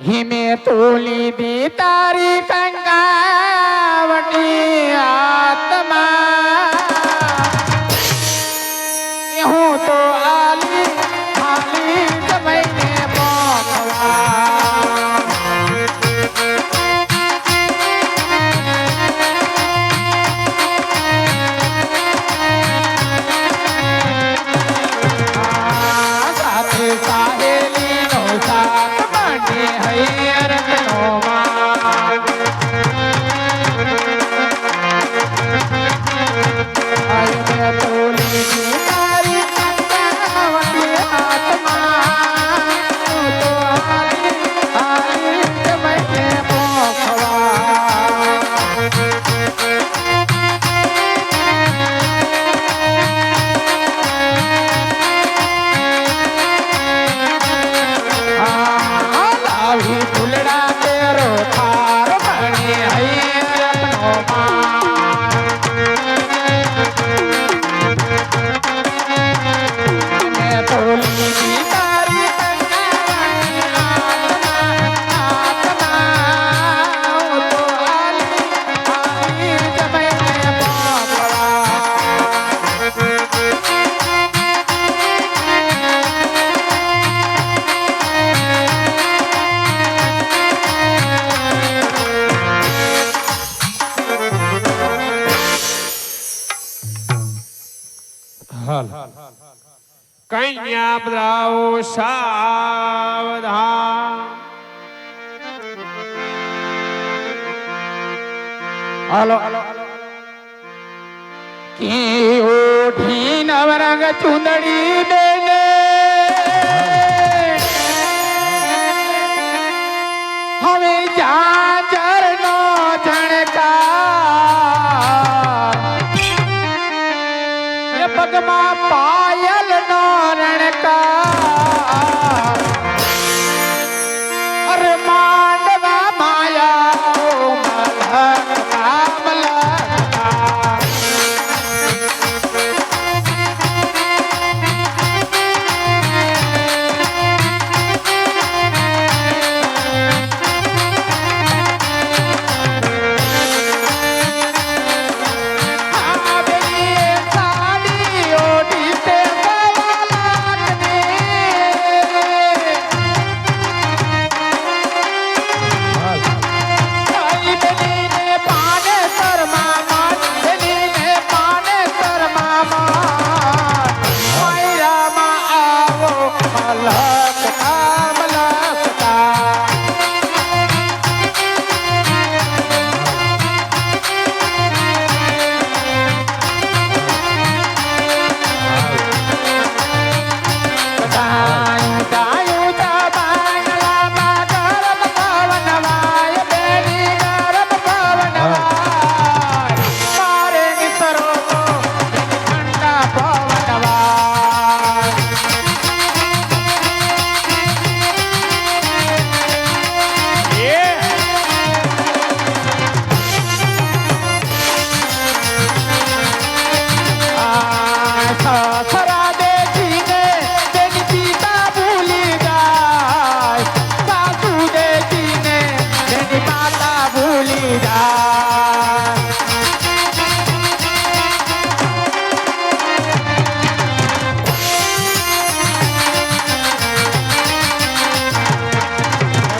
হিমে তুলি দি কঙ্গা હાલો. કી ઓઠી નવરંગ ચુંદડી દે દે. હવે જા ચરનો જણકા એ પગમાં પા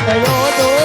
ગયો દો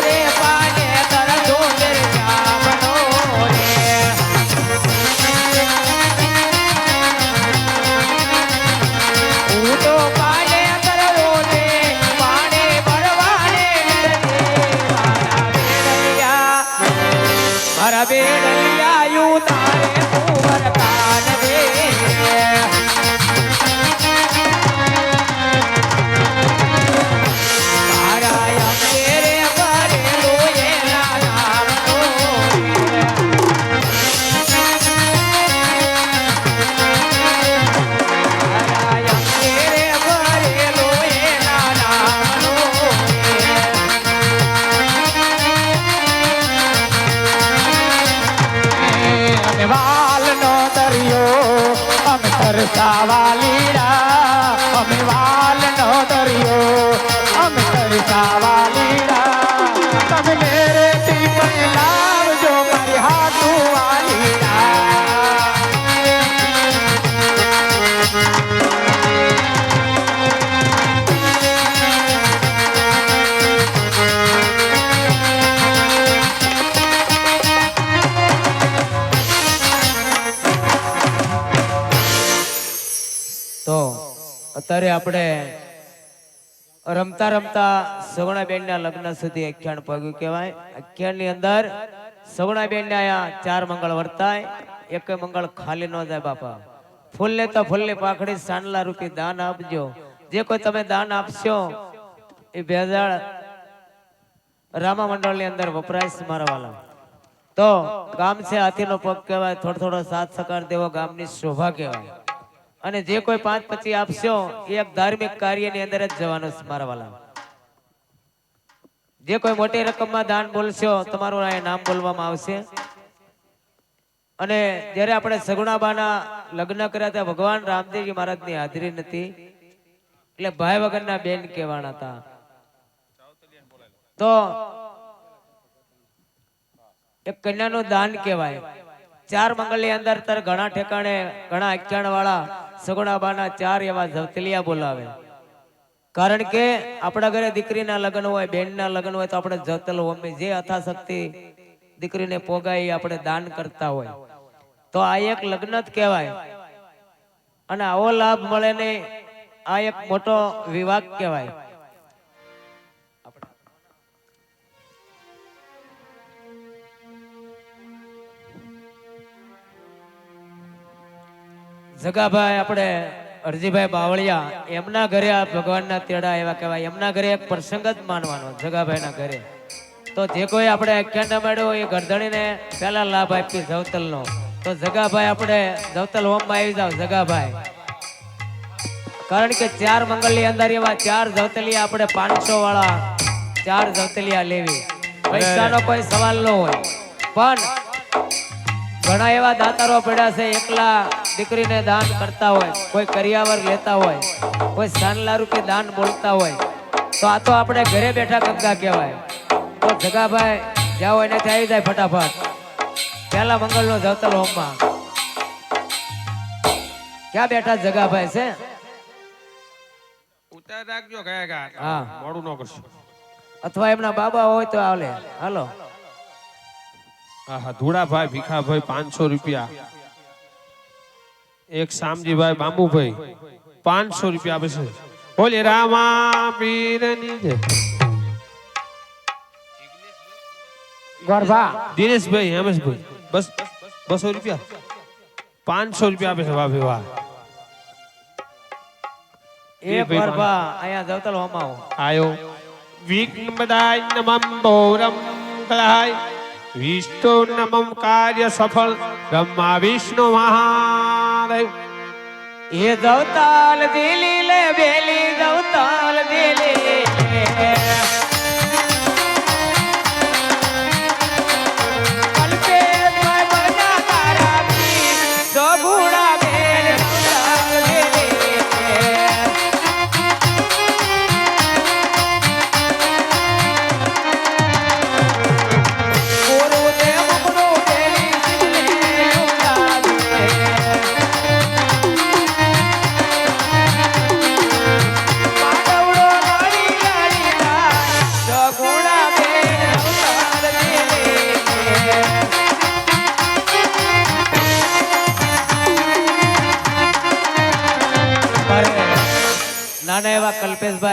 અમે તરસાવાલીડા અમે વાલ નો જ્યારે આપણે રમતા રમતા સગુણાબેનના લગ્ન સુધી આખ્યાન પગ્યું કહેવાય. આખ્યાનની અંદર સગુણાબેનને અહીંયા ચાર મંગળ વર્તાય એક મંગળ ખાલી ન જાય બાપા. ફૂલને તો ફૂલની પાખડી સાંડલા રૂપી દાન આપજો. જે કોઈ તમે દાન આપશો, એ ભેજાળ રામા મંડળની અંદર વપરાશ મારા વાલા. તો ગામ છે હાથીનો પગ કહેવાય, થોડો થોડો સાથ સકાર દેવો ગામની શોભા કહેવાય. અને જે કોઈ પાંચ પછી આપશો, એ એક ધાર્મિક કાર્યની અંદર જ જવાનું મારા વાલા. જે કોઈ મોટી રકમમાં દાન બોલશો, તમારું આ નામ બોલવામાં આવશે. અને જ્યારે આપણે સગુણાબાના લગ્ન કર્યા ત્યાં ભગવાન રામદેવજી મહારાજની હાજરી નથી એટલે ભાઈ વગરના બેન કહેવાના હતા. તો એક કન્યાનું દાન કહેવાય. ચાર મંગલની અંદર ઘણા ઠેકાણે, ઘણા એકચાણ વાળા સગુણાબાના ચાર એવા જવતલિયા બોલાવે. કારણ કે આપણા ઘરે દીકરીના લગ્ન હોય, બેનના લગ્ન હોય, તો આપણે જતલ મમ્મી જે અથાશક્તિ દીકરીને પોગાઈ આપણે દાન કરતા હોય. તો આ એક લગ્ન જ કહેવાય. અને આવો લાભ મળે ને આ એક મોટો વિવાહ કહેવાય. જગાભાઈ આપણે અરજીભાઈ બાવળિયા એમના ઘરે આ ભગવાનના તેડા એવા કહેવાય. એમના ઘરે એક પ્રસંગ જ માનવાનો જગાભાઈના ઘરે. તો જે કોઈ આપણે આખ્યાન મળ્યો એ ગરધણીને પહેલા લાભ આપી જવતલનો. તો જગાભાઈ આપણે જવતલ હોમમાં આવી જાવ જગાભાઈ. કારણ કે ચાર મંગળની અંદર એવા ચાર જવતલિયા આપણે પાંચસો વાળા ચાર જવતલિયા લેવી. પૈસાનો કોઈ સવાલ ન હોય. પણ ઘણા એવા દાતારો પડ્યા છે એકલા દીકરીને દાન કરતા હોય કોઈ કરિયાવર લેતા હોય કોઈ સાનલા રૂપે દાન બોલતા હોય તો આ તો આપણે ઘરે બેઠા ગંગા કહેવાય. તો જગાભાઈ જાઓ ત્યાં આવી જાય ફટાફટ. પહેલા મંગલનો જવતલ હોમમાં. ક્યાં બેઠા જગાભાઈ છે? ઉતાર રાખજો કયા કયા હા. મોડું ન કરશો. અથવા એમના બાબા હોય તો આવલે. હાલો. હા ધૂળાભાઈ ભીખાભાઈ પાંચસો રૂપિયા. એક શામજીભાઈ બાંબુભાઈ પાંચસો રૂપિયા આપે છે. બોલે રામા પીરની જય. ગોરભા દિનેશભાઈ હેમેશભાઈ બસ બસો રૂપિયા. પાંચસો રૂપિયા આપે છે વાહ ભાઈ વાહ. એ ગરબા અહીંયા જવતલ આવો આયો. વિઘ્નપદાય નમમ પૌરમ કલાય. વિષ્ણુ નમમ કાર્ય સફળ. બ્રહ્મા વિષ્ણુ મહાદેવ એ દવતાલ દિલી લે બેલી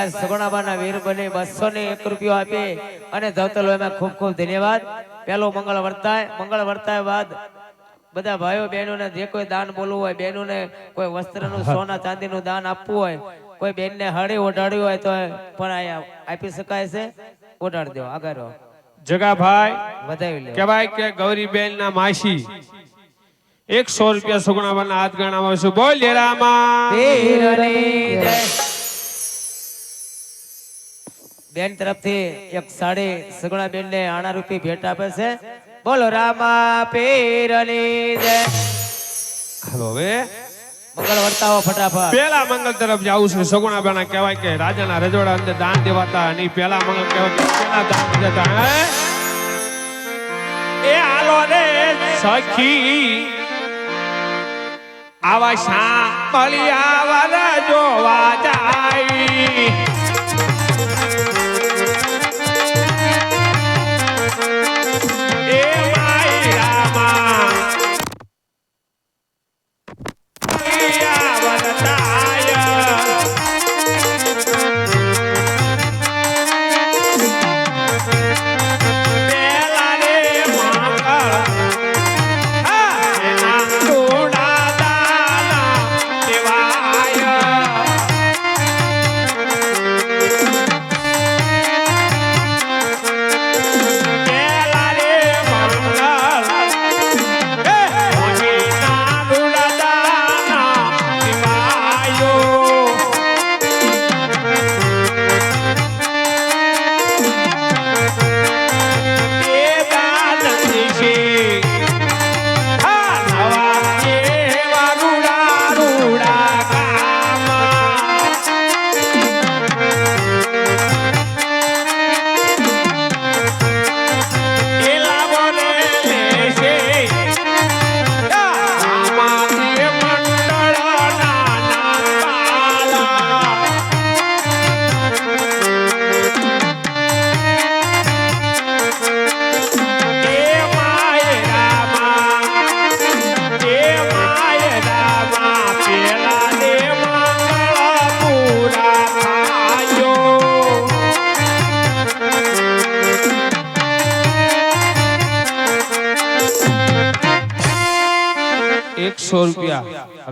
કલ્પેશભાઈ સગુણાબાના વીર બની બસો ને એક રૂપિયો આપી. અને ધવતલો એમાં ખૂબ ખૂબ ધન્યવાદ. પેલો મંગળ વર્તાય. મંગળ વર્તાય બાદ બધા ભાઈઓ બહેનોને જે કોઈ દાન બોલવું હોય બહેનોને કોઈ વસ્ત્રનું સોના ચાંદીનું દાન આપવું હોય કોઈ બેનને હળી ઓઢાડ્યું હોય તો પણ આપી શકાય છે. ઓઢાડી દો આગળ જગાભાઈ વધાવી લે. કહેવાય કે ગૌરીબેન ના માસી એકસો રૂપિયા સુગણાબાના હાથ ગણામાં છું. બોલ રામા વીરની જય. બેન તરફથી એક સાડી સગુણા બેન ને આણા રૂપી ભેટ આપે છે. બોલો રામા પીરની જય. હાલો હવે. મંગળ વર્તાવો ફટાફટ. પેલા મંગલ તરફ જવું છે. સગુણાબાના કહેવાય કે રાજાના રજવાડા અંદર દાન દેવાતા અને પેલા મંગલ કહેવાય કે પેલા દાન દેતા એ હાલો રે સખી. આવા શાંપલી આવા જોવા જાય.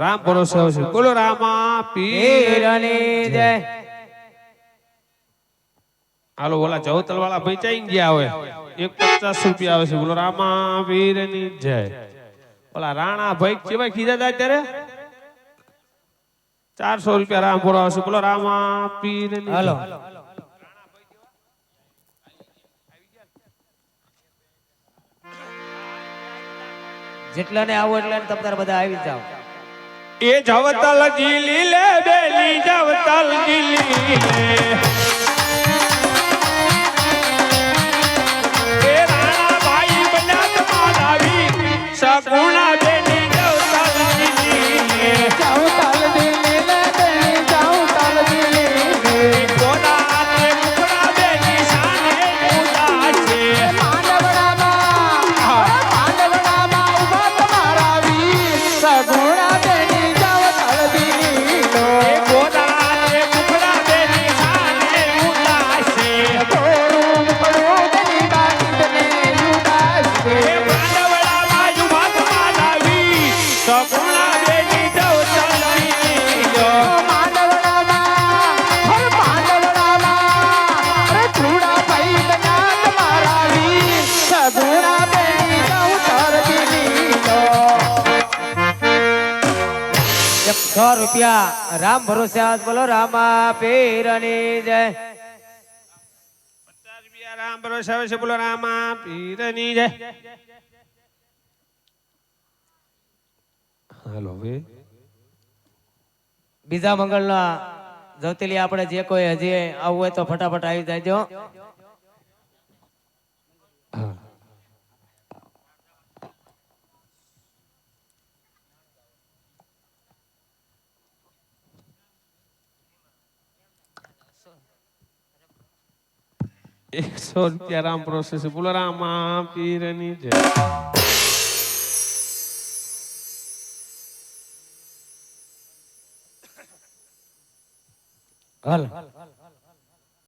રામ ભરોસે આવશે બોલો રામા પીર પીરની જય. હાલો ઓલા જવતલ વાળા ભાઈ ગયા હોય. એક પચાસ રૂપિયા આવે છે. બોલો રામા વીરની જય. ઓલા રાણા ભાઈ કેવાય કીધા હતા અત્યારે? ચારસો રૂપિયા રામ પૂરો આવશે. બોલો રામા પીરની હાલો. જેટલાને આવો એટલાને તમ તારે બધા આવી જાઓ. એ જવતલ જીલી લે બેલી જવતલ જીલી લે. એકસો રૂપિયા. રામ ભરોસે આજ બોલો રામા પીરની જય. રામ ભરોસે આવે છે બોલો રામા પીરની જય. હાલો હવે? બીજા મંગળના જ્યોતિલી આપણે જે કોઈ હજી આવવું હોય તો ફટાફટ આવી જાયજો એકસો રૂપિયા રામ પ્રોસેસ બોલો રામા પીરની જય હાલ